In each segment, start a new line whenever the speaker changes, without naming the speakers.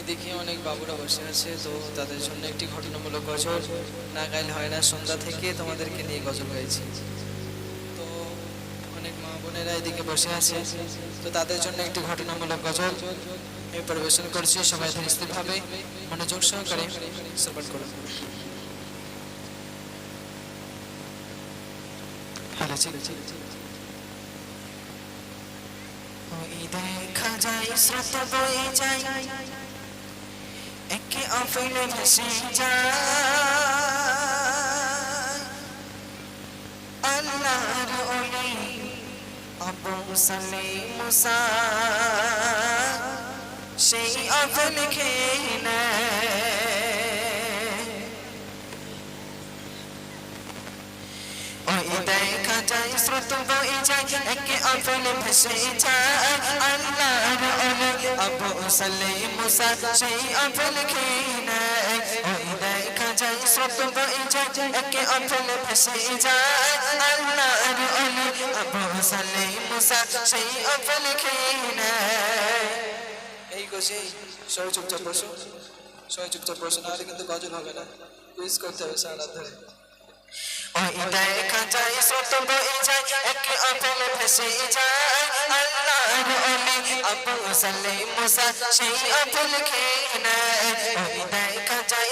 এদিকে অনেক বাবুরা বসে আছে, তো তাদের জন্য একটি ঘটনামূলক গজল, না গাইলে হয় না, সন্ধ্যা থেকে তোমাদেরকে নিয়ে গজল গাইছি। তো অনেক মা বোনেরা এদিকে বসে আছে, তো তাদের জন্য একটি ঘটনামূলক গজল আমি পরিবেশন করছি, সবাই ধীরস্থিরভাবে মনোযোগ সহকারে শ্রবণ করুন। দেখা যায়, স্রোত বয়ে যায় একে অফিলে ভেসে যায় আল্লাহর ওলি আবু সালে মুসা সেই অফিল খেয়ে ওই দেখা যায় স্রোত বয়ে যায় একে অপলে ভেসে যায় আল্লাহর ওলি আবু সালে মুসা সেই অপল খেয়ে নেয় ওই দেখা যায় স্রোত বয়ে যায় একে মুসা সেই অপল খেয়ে এই গোছে সবাই চুপচাপ বসো। সবাই চুপচাপ বসো কিন্তু গজল হবে না। কুইজ করতে হবে সারা ধরে। ওই দেখা যায় বয়ে যায় একে অপলে ভেসে যায় আল্লাহর ওলি আবু সালে মুসা সেই অপল খেয়ে নেয় ওই দেখা যায়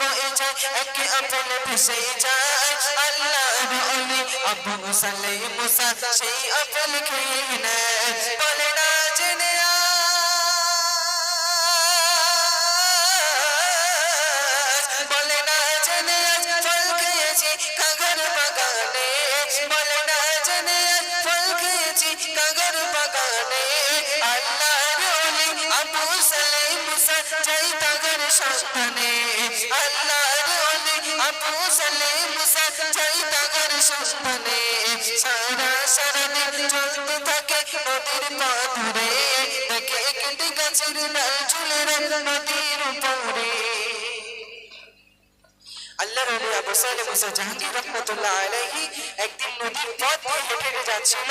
বয়ে যায় একে অপলে ভেসে যায় আল্লাহর ওলি আবু সালে মুসা সেই অপল খেয়ে নেয় বলে না সন্তানে আল্লাহর ওলি আবু সালেম মুসা যাই তাগর সন্তানে সারা সারা দিন চলতে থাকে নদীর পাথরে। দেখে একটি গাছের ডাল ঝুলে নদীর উপরে। আল্লাহর ওলি আবু সালে মুসা জাহাঙ্গীর রহমতুল্লাহ আলাইহি একদিন নদীর পথ দিয়ে হেঁটে হেঁটে যাচ্ছিল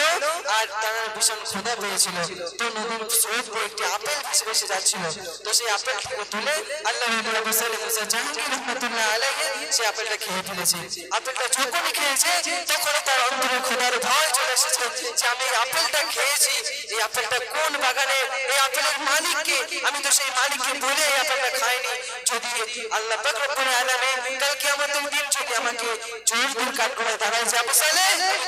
আর তার ভীষণ ক্ষুধা পেয়েছিল। তো নদীর স্রোত বয়ে একটি আপেল ভেসে ভেসে যাচ্ছিল। তো সেই আপেলটাকে তুলে আল্লাহর ওলি আবু সালে মুসা জাহাঙ্গীর রহমতুল্লাহ আলাইহি সেই আপেলটা খেয়ে ফেলেছে। আপেলটা যখনই খেয়েছে তখন তার অন্তরে ক্ষুধার ভয় চলে এসেছে যে আমি আপেলটা খেয়েছি। এই আপেলটা কোন বাগানে এই আপেলের মালিককে আমি তো সেই মালিককে বলে এই আপেলটা খাইনি। যদি আল্লাহ পাক রব্বুল আলামিন আমাদের দিন যদি আমাকে জোর দূর করে দাঁড়ায় যাব সালে?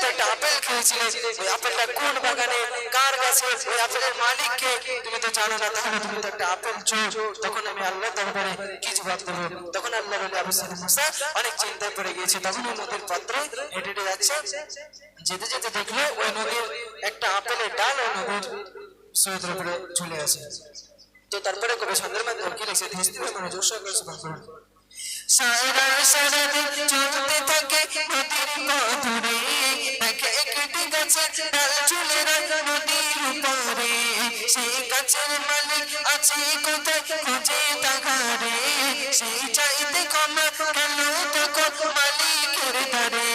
একটা আপেল খেয়েছিলে। ওই আপেলটা কোন বাগানে? কার গাছে ওই আপেলের মালিককে তুমি তো জানো না, তাহলে তুমি তো একটা আপেল চোর। তখন আমি আল্লাহ দরবারে কি জবাব দেবো তখন আল্লাহ বলে আবু সালে মুসা, অনেক চিন্তায় পড়ে গিয়েছে। তখন ওই নদীর পাত্রে হেঁটে হেঁটে যাচ্ছে। যেতে যেতে দেখল ওই নদীর একটা আপেলের ডাল ওই নদীর স্রোতের উপরে ঝুলে আছে তো তারপরে কবি সন্ধ্যের মাধ্যমে কি লিখছে ধীরে ধীরে মনোযোগ সহকারে সারা সারা দিন চলতে থাকে নদীর মধুরে। দেখে একটি গাছের ডাল ঝুলে রাখা নদীর উপরে। সেই গাছের মালিক আছে কোথায় খুঁজে তাগারে সেই চাইতে ক্ষমা গেল তখন মালিকের দ্বারে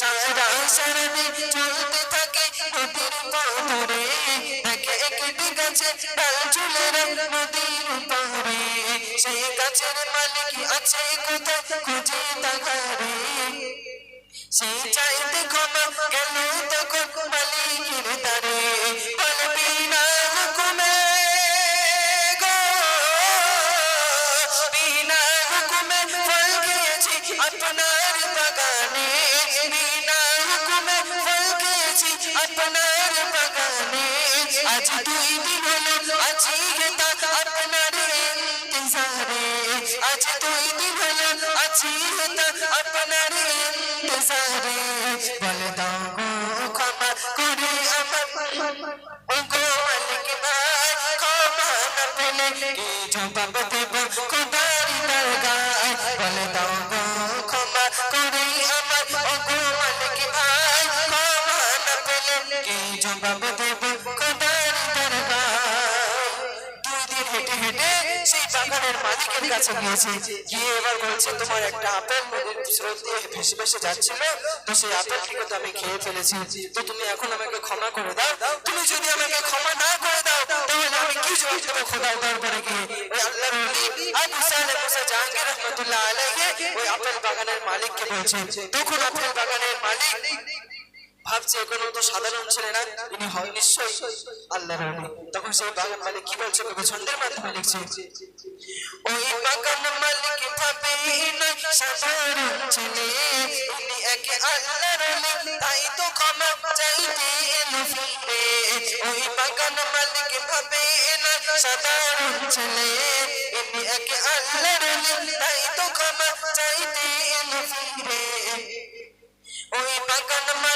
সারা সারা দিন চলতে থাকে নদীর মধুরে। গাছের ডাল ঝুলে নদীর উপরে সেই গাছের মালিক আছে কোথায় খুঁজে তাগারে সেই চাইতে ক্ষমা গেল তখন মালিকের দ্বারে। বলবি না হুকুমে গো, বিনা হুকুমে ফল খেয়েছি আপনার বাগানে। বিনা হুকুমে ফল খেয়েছি আপনার বাগানে। আজ দুই দিন হলো আছি হেতা আপনার ইন্তজারে আজ দুই দিন হলো আছি বাগানের মালিকের কাছে গিয়েছে গিয়ে এবার বলছে তোমার একটা আপেল নদীর স্রোত দিয়ে ভেসে ভেসে যাচ্ছিল। তো সেই আপেলটিকে তো আমি খেয়ে ফেলেছি। তো তুমি এখন আমাকে ক্ষমা করে দাও। তুমি যদি আমাকে ক্ষমা না করে দাও তাহলে আমি কি জবাব দেবো খোদার দরবারে গিয়ে? ওই আল্লাহর আবু সালে মুসা জাহাঙ্গীর রহমতুল্লাহ আলাইহি ওই আপেল বাগানের মালিককে বলছে তখন আপেল বাগানের মালিক ভাবছে কোনো তো সাধারণ ছেলে না ইনি হয় নিশ্চয়ই আল্লাহর তখন সেই বাগান মালিক কি বলছে? কবি ছন্দের মাধ্যমে লিখছে, ওই বাগান মালিক ভাবে না সাধারণ ছেলে ইনি একে আল্লাহর তাই তো ক্ষমা চাইতে ওই বাগান মালিক ভাবে না সাধারণ ছেলে ইনি একে আল্লাহর তাই তো ক্ষমা চাইতে এলো ওই বাগান মালিক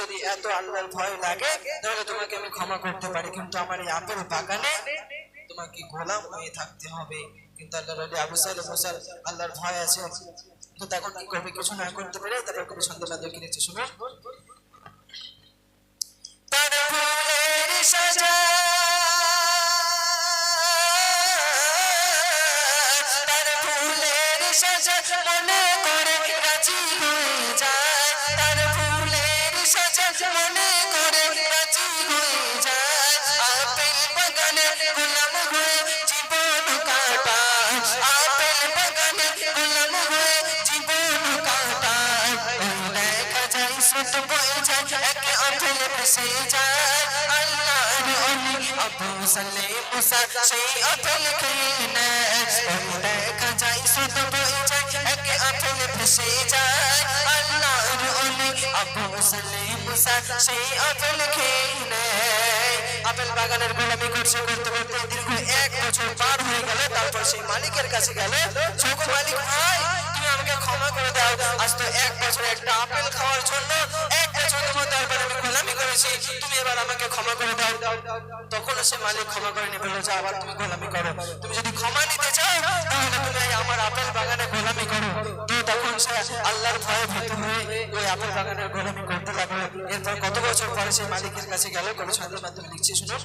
যদি এত আল্লাহর ভয় লাগে, তাহলে তোমাকে আমি ক্ষমা করতে পারি। কিন্তু আমার এই আপেল বাগানে তোমাকে গোলাম হয়ে থাকতে হবে। কিন্তু আল্লাহ রলি আবু সাহেব আল্লাহর ভয় আছে। তো তখন কি করবে? কিছু না করতে পারে তারপর কবি দেখে কিনেছে শুনে তার সাজা একে অথলে ভেসে যায়, আল্লাহর অলি আবু সালে মুসা সেই নেয় ওই দেখা যায় স্রোত বয়ে যায়, একে অথলে ভেসে যায়, আল্লাহর অলি আবু সালে মুসা সেই খেয়ে নেয় আপেল বাগানের গোলামি করছে, করতে করতে দীর্ঘ এক বছর পার হয়ে গেল, তারপর সেই মালিকের কাছে গেল মালিক ভাই, তুমি আমাকে ক্ষমা করে দাও। আজ তো এক বছর একটা আপেল খাওয়ার জন্য করেছি, তুমি এবার আমাকে ক্ষমা করে দাও। তখন সে মালিক ক্ষমা করে বলল, যে আবার তুমি গোলামি করো। তুমি যদি ক্ষমা নিতে চাও, তাহলে তুমি আমার আপেল বাগানে গোলামি করো। তো তখন সে আল্লাহর ভয়ে ভীত হয়ে ওই আপেল বাগানের গোলামি করতে লাগল। এরপর কত বছর পরে সে মালিকের কাছে গেল? কোনো ছন্দের মাধ্যমে লিখছে শুনো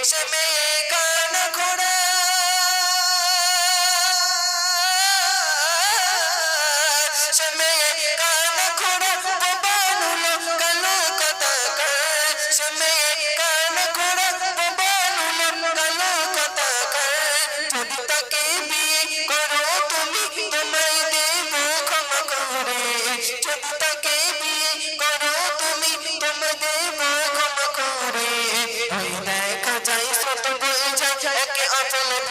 বিয়ে সে মেয়ে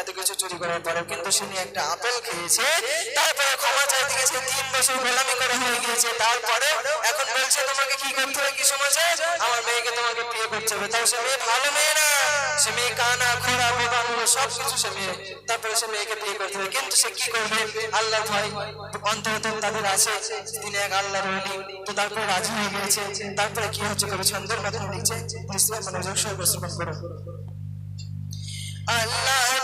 এত কিছু চুরি করার পরেও কিন্তু সে একটা আপেল খেয়েছে। তারপরে ক্ষমা চাইতে গেছে, তিন বছর গোলামি করে হয়ে গিয়েছে। তারপরে এখন বলছে, তোমাকে কি করতে হবে কি সমাজে? আমার মেয়েকে তোমাকে বিয়ে করতে হবে। তাও সে মেয়ে ভালো মেয়ে না। সে মেয়ে কানা, খোড়া বোবা মুড়ো সব কিছু সে মেয়ে। তারপরে সে মেয়েকে বিয়ে করতে হবে। কিন্তু সে কি করবে? আল্লাহ ভয়। অন্তত তাদের আছে। তিনি এক আল্লাহর ওলি তো তারপরে রাজি হয়ে গিয়েছে। তারপরে কি হচ্ছে কবি? ছন্দের মাধ্যমে লিখছে ইসলাম মনোযোগ উপস্থাপন করো। আল্লাহর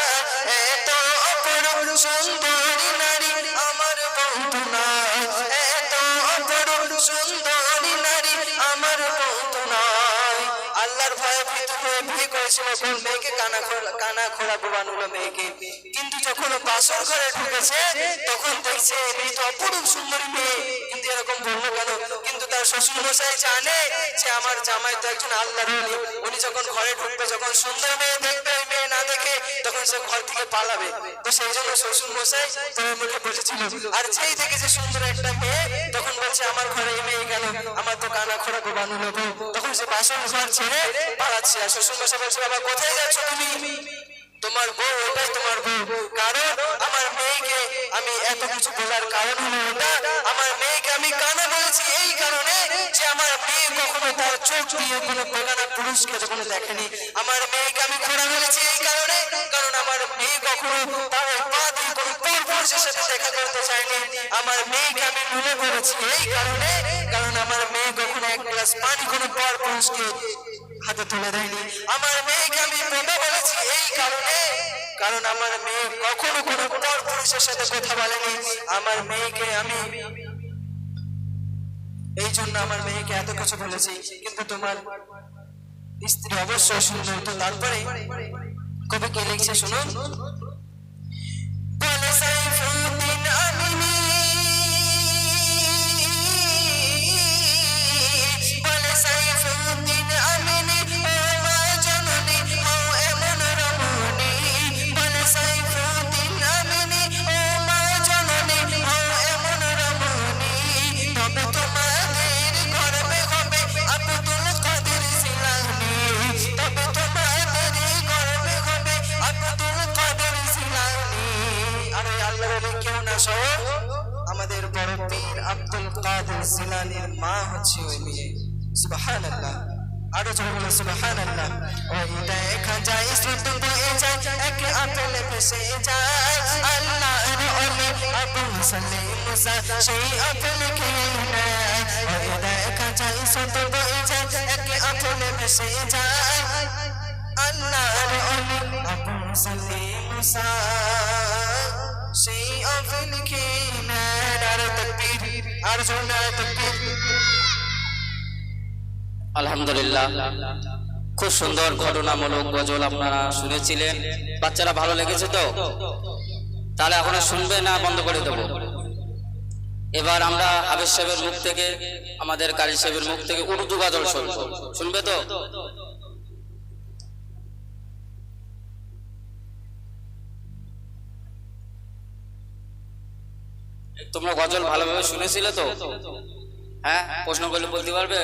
আল্লাহর ভয়ে ভীত হয়ে বিয়ে করেছিল কোন মেয়েকে কানা কানা খোলা বানালো মেয়েকে। কিন্তু যখন বাসর ঘরে ঢুকেছে, তখন দেখছে এই তো অপরূপ সুন্দরী মেয়ে। কিন্তু এরকম বলল কেন? কিন্তু তার শ্বশুর মশাই জানে যে আমার জামাই তো একজন আল্লাহর ওলি। উনি যখন ঘরে ঢুকবে, যখন সুন্দর মেয়ে দেখবে, ওই মেয়ে না দেখে, তখন সে ঘর থেকে পালাবে। তো সেই জন্য শ্বশুর মশাই তোমার মুখে বসেছিল আর যেই দেখেছে সুন্দর একটা মেয়ে বলছে, আমার ঘরে এই মেয়ে গেল, আমার তো কানা খোড়া গোবানো নেব তখন সে বাসন ঘর ছেড়ে পালাচ্ছে। আর শ্বশুর মশাই বলছে, বাবা, কোথায় যাচ্ছ তুমি? তোমার বউ ওটাই তোমার বউ। কারণ আমার মেয়েকে আমি এত কিছু বলার কারণ হলো ওটা। আমার মেয়েকে আমি কানা বলেছি এই কারণে যে আমার মেয়ে কখনো তার চোখ দিয়ে কোনো বেগানা পুরুষকে কখনো দেখেনি, আমার মেয়েকে আমি খোড়া বলেছি এই কারণে। কারণ আমার মেয়ে কখনো তার পা দিয়ে কোনো পর পুরুষের সাথে দেখা করতে চায়নি। আমার মেয়েকে আমি মনে করেছি এই কারণে। কারণ আমার মেয়ে কখনো এক গ্লাস পানি কোনো পর পুরুষকে হাতে তুলে দেয়নি আমার মেয়েকে আমি প্রেমে বলেছি এই কারণে। কারণ আমার মেয়ে কখনো কোনো পর পুরুষের সাথে কথা বলেনি। আমার মেয়েকে আমি এই জন্য আমার মেয়েকে এত কিছু বলেছি। কিন্তু তোমার স্ত্রী অবশ্যই সুন্দর। তো তারপরে কবি কে লিখছে শুনুন? বলে সাইফুদ্দিন আমাদের বড় পীর আব্দুল কাদের জিলানীর মা হচ্ছে ওই মেয়ে। সুবহানাল্লাহ। আরও জোরে বলে সুবহানাল্লাহ। ওই দেখা যায় স্রোত বয়ে যায়, এক আপেল ভেসে যায়। আল্লাহর ওলি আবু সালে মুসা, সেই আপেল খেয়ে নেয়? ওই দেখা যায় স্রোত বয়ে যায়, এক আপেল ভেসে যায়। আল্লাহর ওলি আবু সালে মুসা।
আলহামদুলিল্লাহ। খুব সুন্দর ঘটনামূলক গজল আপনারা শুনেছিলেন। বাচ্চারা ভালো লেগেছে তো? তাহলে এখন শুনবে না, বন্ধ করে দেবো। এবার আমরা হাবেজ সাহেবের মুখ থেকে, আমাদের কারি সাহেবের মুখ থেকে উর্দু গজল শুনব। শুনবে তো? তোমরা গজল ভালোভাবে শুনেছিলে তো? হ্যাঁ প্রশ্ন করলে বলতে পারবে?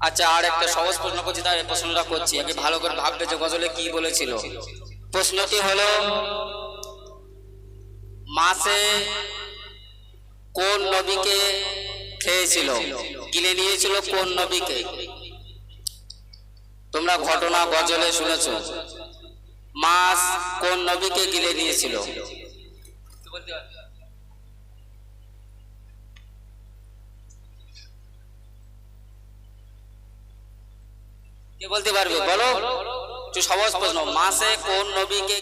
আচ্ছা আর একটা সহজ প্রশ্ন করছি তার প্রশ্নটা করছি। আগে ভালো করে ভাববে যে গজলে কি বলেছিল। প্রশ্নটি হলো, মাসে কোন নবীকে খেয়েছিল? গিলে নিয়েছিল কোন নবীকে? তোমরা ঘটনা গজলে শুনেছো। মাস কোন নবীকে গিলে নিয়েছিল? কে বলতে পারবে? বলো। একটু সহজ প্রশ্ন। মাসে কোন নবীকে